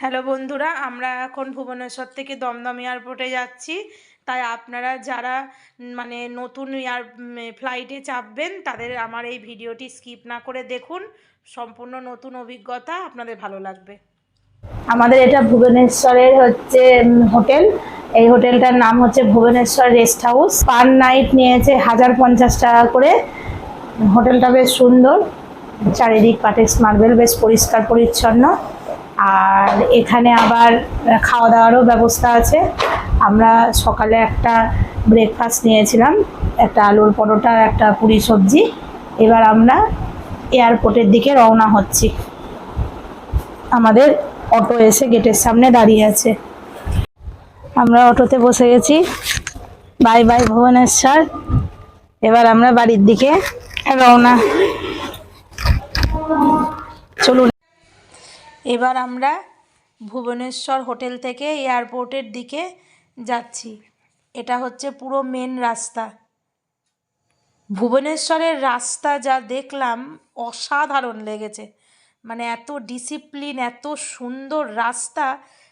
Hello বন্ধুরা, আমরা এখন ভুবনেশ্বর থেকে দমদম এয়ারপোর্টে যাচ্ছি। তাই আপনারা যারা মানে নতুন এয়ার ফ্লাইটে চাপবেন, তাদের আমার এই ভিডিওটি স্কিপ না করে দেখুন। সম্পূর্ণ নতুন অভিজ্ঞতা আপনাদের ভালো লাগবে। আমাদের এটা ভুবনেশ্বরের হচ্ছে হোটেল। এই হোটেলটার নাম হচ্ছে Bhubaneswar rest house. Per night নিয়েছে হাজার পঞ্চাশ টাকা করে। হোটেলটা বেশ সুন্দর। চারিদিক পাটেক্স মার্বেল বেশ পরিষ্কার পরিচ্ছন্ন। আর এখানে আবার খাওয়া দাওয়ারও ব্যবস্থা আছে। আমরা সকালে একটা ব্রেকফাস্ট নিয়েছিলাম, একটা আলুর পরোটা, একটা পুরি সবজি। এবার আমরা এয়ারপোর্টের দিকে রওনা হচ্ছি। আমাদের অটো এসে গেটের সামনে দাঁড়িয়ে আছে। আমরা অটোতে বসে গেছি। Bye bye Bhubaneswar. এবার আমরা বাড়ির দিকে রওনা। এবার আমরা ভুবনেশ্বর হোটেল থেকে এয়ারপোর্টের দিকে যাচ্ছি। এটা হচ্ছে পুরো মেন রাস্তা। ভুবনেশ্বরের রাস্তা যা দেখলাম অসাধারণ লেগেছে। মানে এত ডিসিপ্লিন এত সুন্দর রাস্তা,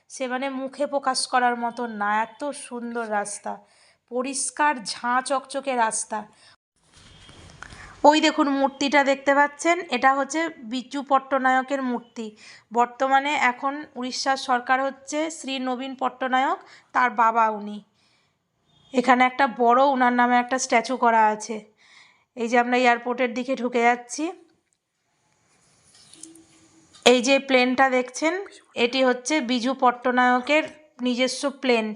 সে মানে মুখে প্রকাশ করার মতো না, এত সুন্দর রাস্তা। পরিষ্কার, ঝাঁ চকচকে রাস্তা। ওই দেখুন মূর্তিটা দেখতে পাচ্ছেন, এটা হচ্ছে বিজু পট্টনায়কের মূর্তি। বর্তমানে এখন উড়িষ্যার সরকার হচ্ছে শ্রী নবীন পট্টনায়ক, তার বাবা উনি। এখানে একটা বড় ওনার নামে একটা স্ট্যাচু করা আছে। এই যে আমরা এয়ারপোর্টের দিকে ঢুকে যাচ্ছি। এই যে প্লেনটা দেখছেন, এটি হচ্ছে বিজু পট্টনায়কের নিজস্ব প্লেন।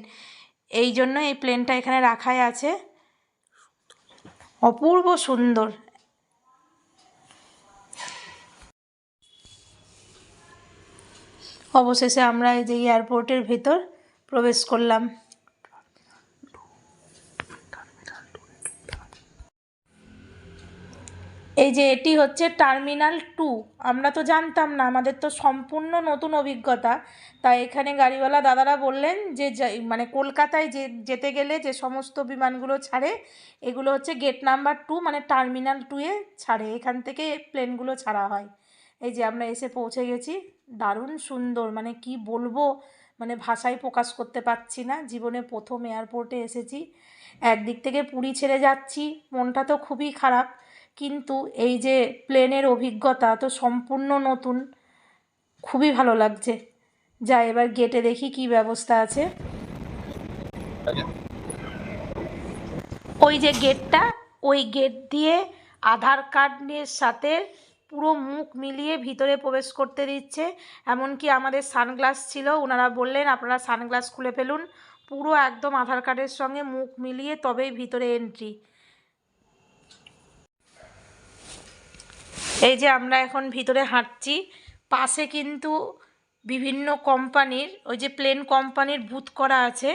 এই জন্য এই প্লেনটা এখানে রাখাই আছে। অপূর্ব সুন্দর। অবশেষে আমরা এই যে এয়ারপোর্টের ভেতর প্রবেশ করলাম। এই যে এটি হচ্ছে টার্মিনাল টু। আমরা তো জানতাম না, আমাদের তো সম্পূর্ণ নতুন অভিজ্ঞতা। তাই এখানে গাড়িওয়ালা দাদারা বললেন যে মানে কলকাতায় যে, যেতে গেলে যে সমস্ত বিমানগুলো ছাড়ে, এগুলো হচ্ছে গেট নাম্বার টু মানে টার্মিনাল টুয়ে ছাড়ে। এখান থেকে প্লেনগুলো ছাড়া হয়। এই যে আমরা এসে পৌঁছে গেছি। দারুণ সুন্দর। মানে কি বলব? মানে ভাষায় প্রকাশ করতে পারছি না। জীবনে প্রথম এয়ারপোর্টে এসেছি। একদিক থেকে পুরী ছেড়ে যাচ্ছি। মনটা তো খুবই খারাপ। কিন্তু এই যে প্লেনের অভিজ্ঞতা তো সম্পূর্ণ নতুন। খুবই ভালো লাগছে। যা, এবার গেটে দেখি কি ব্যবস্থা আছে। ওই যে গেটটা ওই গেট দিয়ে আধার কার্ডের সাথে পুরো মুখ মিলিয়ে ভিতরে প্রবেশ করতে দিচ্ছে। এমনকি আমাদের সানগ্লাস ছিল ওনারা বললেন, আপনারা সানগ্লাস খুলে ফেলুন। পুরো একদম আধার কার্ডের সঙ্গে মুখ মিলিয়ে তবেই ভিতরে এন্ট্রি এই যে আমরা এখন ভিতরে হাঁটছি, পাশে কিন্তু বিভিন্ন কোম্পানির, ওই যে প্লেন কোম্পানির বুথ করা আছে।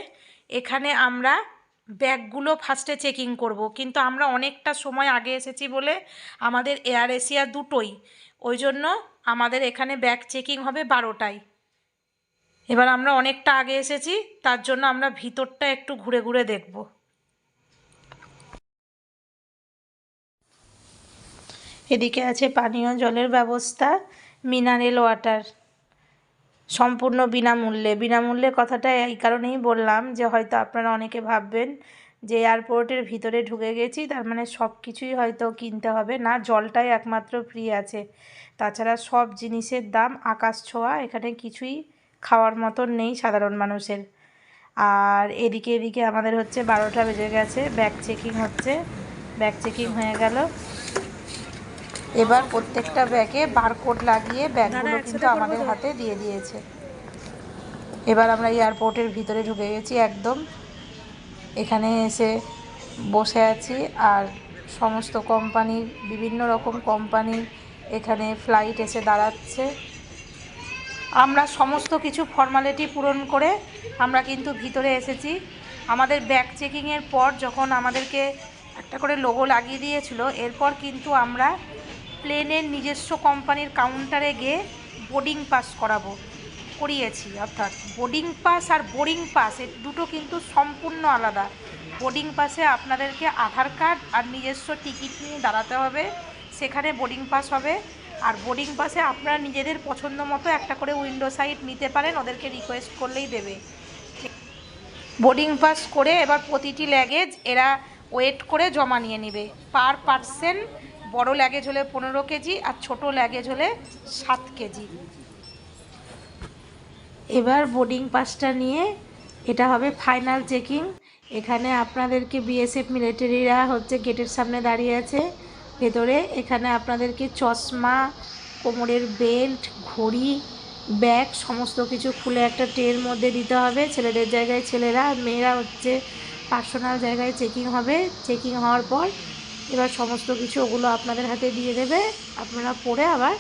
এখানে আমরা ব্যাগগুলো ফার্স্টে চেকিং করব। কিন্তু আমরা অনেকটা সময় আগে এসেছি বলে আমাদের এয়ার এশিয়া দুটোই। ওই জন্য আমাদের এখানে ব্যাগ চেকিং হবে বারোটায়। এবার আমরা অনেকটা আগে এসেছি, তার জন্য আমরা ভিতরটা একটু ঘুরে ঘুরে দেখব। এদিকে আছে পানীয় জলের ব্যবস্থা মিনারেল ওয়াটার সম্পূর্ণ বিনামূল্যে। বিনামূল্যে কথাটা এই কারণেই বললাম যে হয়তো আপনারা অনেকে ভাববেন যে এয়ারপোর্টের ভিতরে ঢুকে গেছি, তার মানে সব কিছুই হয়তো কিনতে হবে। না, জলটাই একমাত্র ফ্রি আছে। তাছাড়া সব জিনিসের দাম আকাশ ছোঁয়া, এখানে কিছুই খাওয়ার মতন নেই সাধারণ মানুষের। আর এদিকে এদিকে আমাদের হচ্ছে বারোটা বেজে গেছে, ব্যাগ চেকিং হচ্ছে। ব্যাগ চেকিং হয়ে গেল। এবার প্রত্যেকটা ব্যাগে বারকোড লাগিয়ে ব্যাগগুলো কিন্তু আমাদের হাতে দিয়ে দিয়েছে। এবার আমরা এয়ারপোর্টের ভিতরে ঢুকে গেছি একদম। এখানে এসে বসে আছি আর সমস্ত কোম্পানির বিভিন্ন রকম কোম্পানির এখানে ফ্লাইট এসে দাঁড়াচ্ছে। আমরা সমস্ত কিছু ফর্মালিটি পূরণ করে আমরা কিন্তু ভিতরে এসেছি। আমাদের ব্যাগ চেকিংয়ের পর যখন আমাদেরকে একটা করে লোগো লাগিয়ে দিয়েছিল এরপর কিন্তু আমরা প্লেনের নিজস্ব কোম্পানির কাউন্টারে গিয়ে বোর্ডিং পাস করাবো, করিয়েছি, অর্থাৎ বোর্ডিং পাস আর বোর্ডিং পাস এর দুটো কিন্তু সম্পূর্ণ আলাদা। বোর্ডিং পাসে আপনাদেরকে আধার কার্ড আর নিজস্ব টিকিট নিয়ে দাঁড়াতে হবে, সেখানে বোর্ডিং পাস হবে। আর বোর্ডিং পাসে আপনারা নিজেদের পছন্দ মতো একটা করে উইন্ডো সাইড নিতে পারেন, ওদেরকে রিকোয়েস্ট করলেই দেবে। বোর্ডিং পাস করে এবার প্রতিটি ল্যাগেজ এরা ওয়েট করে জমা নিয়ে নেবে। পার পার্সেন্ট বড় ল্যাগেজ হলে পনেরো কেজি আর ছোট ল্যাগেজ হলে সাত কেজি। এবার বোর্ডিং পাসটা নিয়ে এটা হবে ফাইনাল চেকিং এখানে আপনাদেরকে বিএসএফ মিলিটারিরা হচ্ছে গেটের সামনে দাঁড়িয়ে আছে। ভেতরে এখানে আপনাদেরকে চশমা, কোমরের বেল্ট ঘড়ি ব্যাগ সমস্ত কিছু খুলে একটা ট্রের মধ্যে দিতে হবে। ছেলেদের জায়গায় ছেলেরা, মেয়েরা হচ্ছে পার্সোনাল জায়গায় চেকিং হবে। চেকিং হওয়ার পর এবার সমস্ত কিছু ওগুলো আপনাদের হাতে দিয়ে দেবে। আপনারা পরে আবার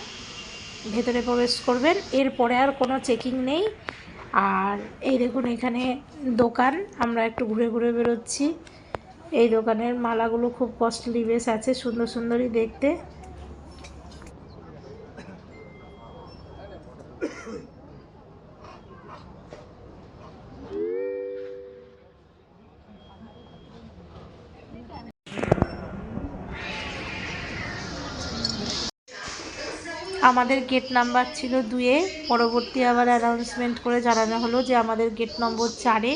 ভেতরে প্রবেশ করবেন। এরপরে আর কোনো চেকিং নেই। আর এই দেখুন, এখানে দোকান। আমরা একটু ঘুরে ঘুরে বেরোচ্ছি। এই দোকানের মালাগুলো খুব কস্টলি বেশ আছে, সুন্দর সুন্দরই দেখতে। আমাদের গেট নাম্বার ছিল দুয়ে পরবর্তী আবার অ্যানাউন্সমেন্ট করে জানানো হলো যে আমাদের গেট নম্বর চারে।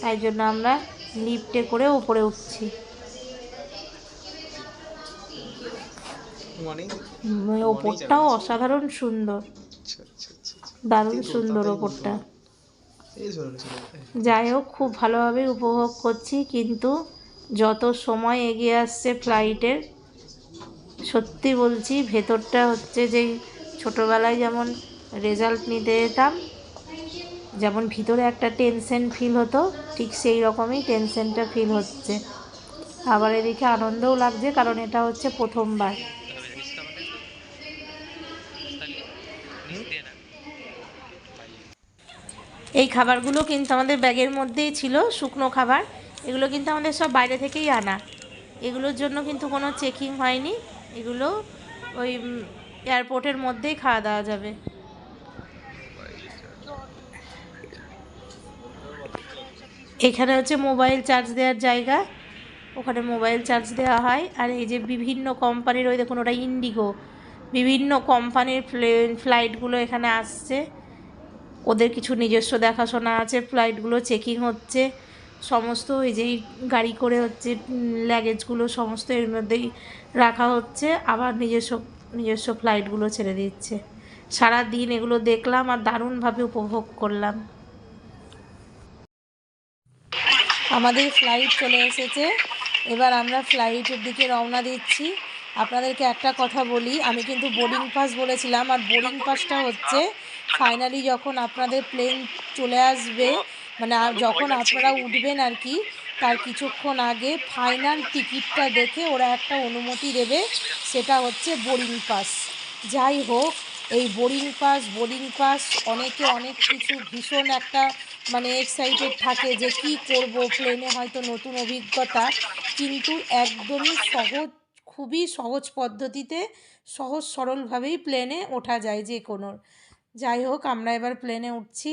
তাই জন্য আমরা লিফটে করে ওপরে উঠছি। ওপরটাও অসাধারণ সুন্দর। আচ্ছা আচ্ছা আচ্ছা দারুণ সুন্দর ওপরটা। যাই হোক খুব ভালোভাবে উপভোগ করছি কিন্তু যত সময় এগিয়ে আসছে ফ্লাইটের সত্যি বলছি, ভেতরটা হচ্ছে যেই ছোটোবেলায় যেমন রেজাল্ট নিতে যেতাম, যেমন ভিতরে একটা টেনশন ফিল হতো, ঠিক সেই রকমই টেনশনটা ফিল হচ্ছে। আবার এদিকে আনন্দও লাগছে, কারণ এটা হচ্ছে প্রথমবার। এই খাবারগুলো কিন্তু আমাদের ব্যাগের মধ্যেই ছিল, শুকনো খাবার। এগুলো কিন্তু আমাদের সব বাইরে থেকেই আনা। এগুলোর জন্য কিন্তু কোনো চেকিং হয়নি। এগুলো ওই এয়ারপোর্টের মধ্যেই খাওয়া দাওয়া যাবে। এখানে হচ্ছে মোবাইল চার্জ দেওয়ার জায়গা। ওখানে মোবাইল চার্জ দেওয়া হয়। আর এই যে বিভিন্ন কোম্পানির ওই দেখুন, ওটা ইন্ডিগো বিভিন্ন কোম্পানির ফ্লাইটগুলো এখানে আসছে। ওদের কিছু নিজস্ব দেখাশোনা আছে ফ্লাইটগুলো চেকিং হচ্ছে। সমস্ত ওই যেই গাড়ি করে হচ্ছে লাগেজগুলো সমস্ত এর মধ্যেই রাখা হচ্ছে, আবার নিজস্ব নিজস্ব ফ্লাইটগুলো ছেড়ে দিচ্ছে। সারা দিন এগুলো দেখলাম আর দারুণভাবে উপভোগ করলাম। আমাদের ফ্লাইট চলে এসেছে। এবার আমরা ফ্লাইটের দিকে রওনা দিচ্ছি। আপনাদেরকে একটা কথা বলি, আমি কিন্তু বোর্ডিং পাস বলেছিলাম, আর বোর্ডিং পাসটা হচ্ছে ফাইনালি যখন আপনাদের প্লেন চলে আসবে মানে যখন আপনারা উঠবেন আর কি, তার কিছুক্ষণ আগে ফাইনাল টিকিটটা দেখে ওরা একটা অনুমতি দেবে, সেটা হচ্ছে বোর্ডিং পাস। যাই হোক, এই বোর্ডিং পাস বোর্ডিং পাস, অনেকে অনেক কিছু ভীষণ একটা মানে এক্সাইটেড থাকে যে কি করব প্লেনে হয়তো নতুন অভিজ্ঞতা, কিন্তু একদমই সহজ, খুবই সহজ পদ্ধতিতে, সহজ সরলভাবেই প্লেনে ওঠা যায় যে কোনো। যাই হোক, আমরা এবার প্লেনে উঠছি।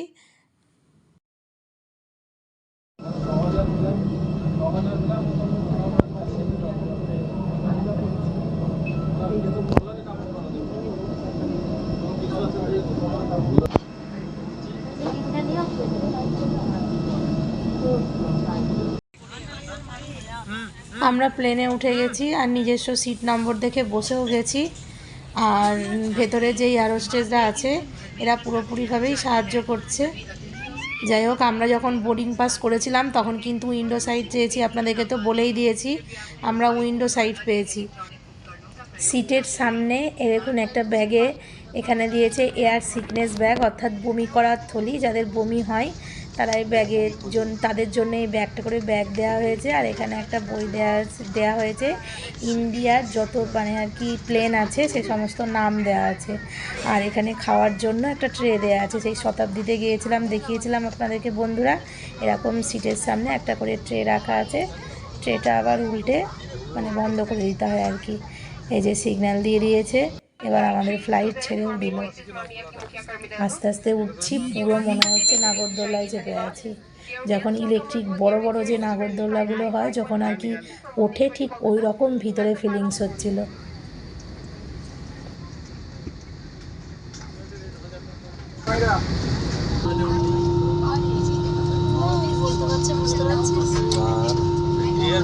আমরা প্লেনে উঠে গেছি আর নিজস্ব সিট নম্বর দেখে বসেও গেছি। আর ভেতরে যেই এয়ারোস্টেজরা আছে, এরা পুরোপুরিভাবেই সাহায্য করছে। যাই হোক, আমরা যখন বোর্ডিং পাস করেছিলাম, তখন কিন্তু উইন্ডো সাইড চেয়েছি। আপনাদেরকে তো বলেই দিয়েছি, আমরা উইন্ডো সাইড পেয়েছি। সিটের সামনে এরকম একটা ব্যাগে এখানে দিয়েছে এয়ার সিকনেস ব্যাগ অর্থাৎ বমি করার থলি, যাদের বমি হয় তারা এই ব্যাগের জন্য তাদের জন্য এই ব্যাগটা করে ব্যাগ দেওয়া হয়েছে। আর এখানে একটা বই দেওয়া দেওয়া হয়েছে। ইন্ডিয়ার যত মানে আর কি প্লেন আছে, সে সমস্ত নাম দেওয়া আছে। আর এখানে খাওয়ার জন্য একটা ট্রে দেওয়া আছে। সেই শতাব্দীতে গিয়েছিলাম, দেখিয়েছিলাম আপনাদেরকে বন্ধুরা। এরকম সিটের সামনে একটা করে ট্রে রাখা আছে। ট্রেটা আবার উল্টে মানে বন্ধ করে দিতে হয় আর কি। এই যে সিগন্যাল দিয়ে দিয়েছে। এবার আমাদের ফ্লাইট ছেড়েও দিল। আস্তে আস্তে উঠছি, পুরো মনে হচ্ছে নাগরদোলায় চেপে আছি। যখন ইলেকট্রিক বড় বড় যে নাগরদোলাগুলো হয়, যখন আর কি ওঠে ঠিক ওই রকম ভিতরে ফিলিংস হচ্ছিল।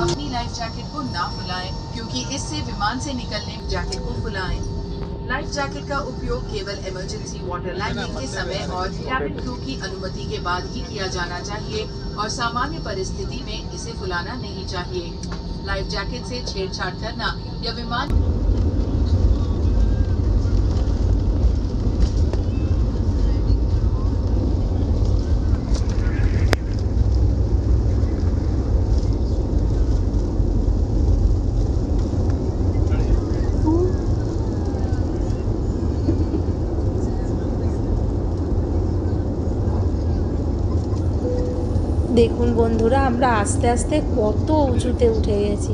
अपनी জ্যাকেট जैकेट को ना फुलाएं, क्योंकि इससे विमान से लाइफ जैकेट का उपयोग केवल इमरजेंसी वाटर लैंडिंग के समय और कैबिन क्रू की अनुमति के बाद ही किया जाना चाहिए और सामान्य परिस्थिति में इसे फुलाना नहीं चाहिए। लाइफ जैकेट से छेड़छाड़ करना या विमान বন্ধুরা, আমরা আস্তে আস্তে কত উঁচুতে উঠে গেছি।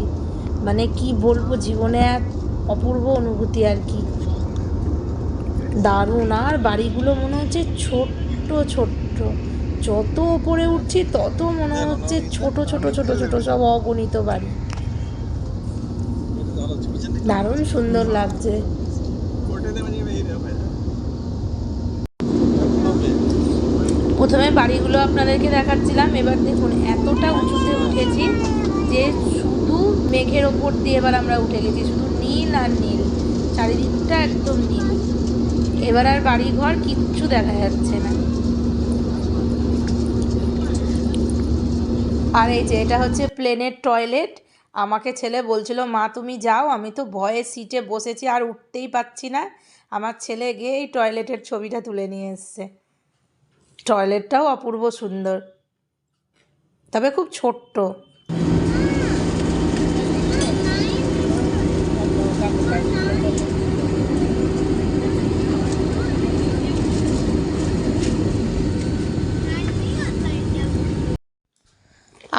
মানে কি বলব, জীবনে এক অপূর্ব অনুভূতি আর কি। দারুণ। আর বাড়িগুলো মনে হচ্ছে ছোট্ট ছোট্ট। যত ওপরে উঠছি, তত মনে হচ্ছে ছোট ছোট ছোট ছোট সব অগণিত বাড়ি। দারুণ সুন্দর লাগছে। প্রথমে বাড়িগুলো আপনাদেরকে দেখাচ্ছিলাম, এবার দেখুন এতটা উঁচুতে উঠেছি যে শুধু মেঘের ওপর দিয়ে এবার আমরা উঠে গেছি, শুধু নীল আর নীল, চারিদিকটা একদম নীল। এবার আর বাড়িঘর কিচ্ছু দেখা যাচ্ছে না। আর এই যে এটা হচ্ছে প্লেনের টয়লেট, আমাকে ছেলে বলছিল, মা, তুমি যাও, আমি তো ভয়ে সিটে বসেছি আর উঠতেই পাচ্ছি না। আমার ছেলে গিয়ে এই টয়লেটের ছবিটা তুলে নিয়ে এসছে। টয়লেটটাও অপূর্ব সুন্দর। তবে খুব ছোট্ট।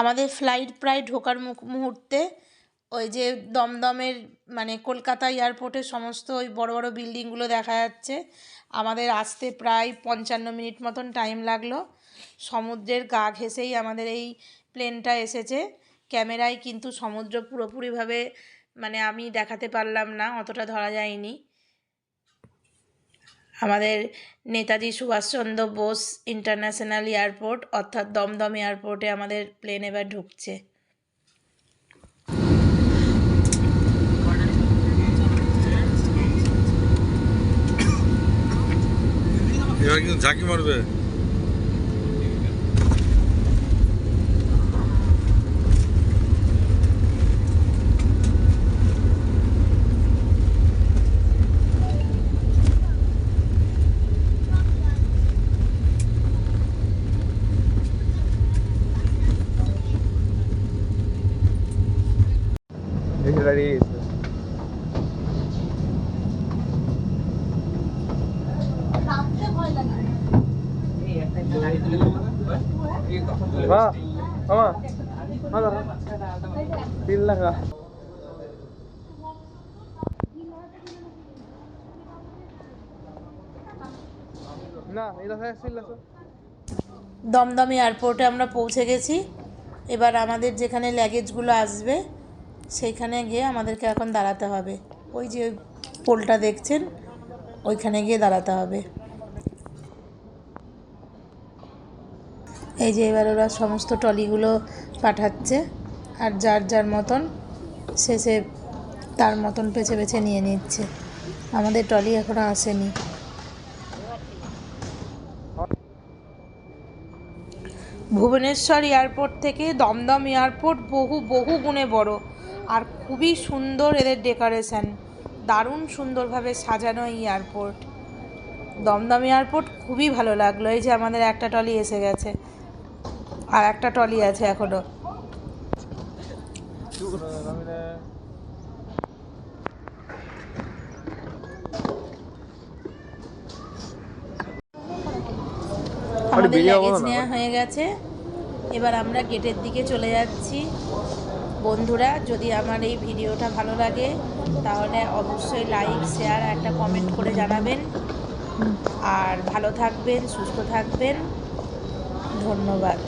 আমাদের ফ্লাইট প্রায় ঢোকার মুহূর্তে ওই যে দমদমের মানে কলকাতা এয়ারপোর্টের সমস্ত ওই বড় বড় বিল্ডিংগুলো দেখা যাচ্ছে। আমাদের আসতে প্রায় পঞ্চান্ন মিনিট মতন টাইম লাগল। সমুদ্রের গা ঘেঁষেই আমাদের এই প্লেনটা এসেছে। ক্যামেরায় কিন্তু সমুদ্র পুরোপুরিভাবে মানে আমি দেখাতে পারলাম না, অতটা ধরা যায়নি। আমাদের নেতাজি সুভাষচন্দ্র বোস ইন্টারন্যাশনাল এয়ারপোর্ট অর্থাৎ দমদম এয়ারপোর্টে আমাদের প্লেন এবার ঢুকছে। এবার কিন্তু ঝাঁকি মারবে এসে দাঁড়িয়ে গেছে মা মামা মামা তিন লাগা না এই দেখা যাচ্ছে দমদম এয়ারপোর্টে আমরা পৌঁছে গেছি। এবার আমাদের যেখানে লাগেজগুলো আসবে সেইখানে গিয়ে আমাদেরকে এখন দাঁড়াতে হবে। ওই যে পোলটা দেখছেন, ওইখানে গিয়ে দাঁড়াতে হবে। এই যে এবার ওরা সমস্ত ট্রলিগুলো পাঠাচ্ছে, আর যার যার মতন শেষে তার মতন পেছে বেছে নিয়ে নিচ্ছে। আমাদের ট্রলি এখনও আসেনি। ভুবনেশ্বর এয়ারপোর্ট থেকে দমদম এয়ারপোর্ট বহু বহু গুণে বড়। আর খুবই সুন্দর এদের ডেকোরেশন। দারুণ সুন্দরভাবে সাজানো এই এয়ারপোর্ট। দমদম এয়ারপোর্ট খুবই ভালো লাগল। এই যে আমাদের একটা টলি এসে গেছে। আর একটা টলি আছে এখনও আমাদের লাগেজ নেওয়া হয়ে গেছে। এবার আমরা গেটের দিকে চলে যাচ্ছি। বন্ধুরা, যদি আমার এই ভিডিওটা ভালো লাগে, তাহলে অবশ্যই লাইক শেয়ার একটা কমেন্ট করে জানাবেন। আর ভালো থাকবেন, সুস্থ থাকবেন। ধন্যবাদ।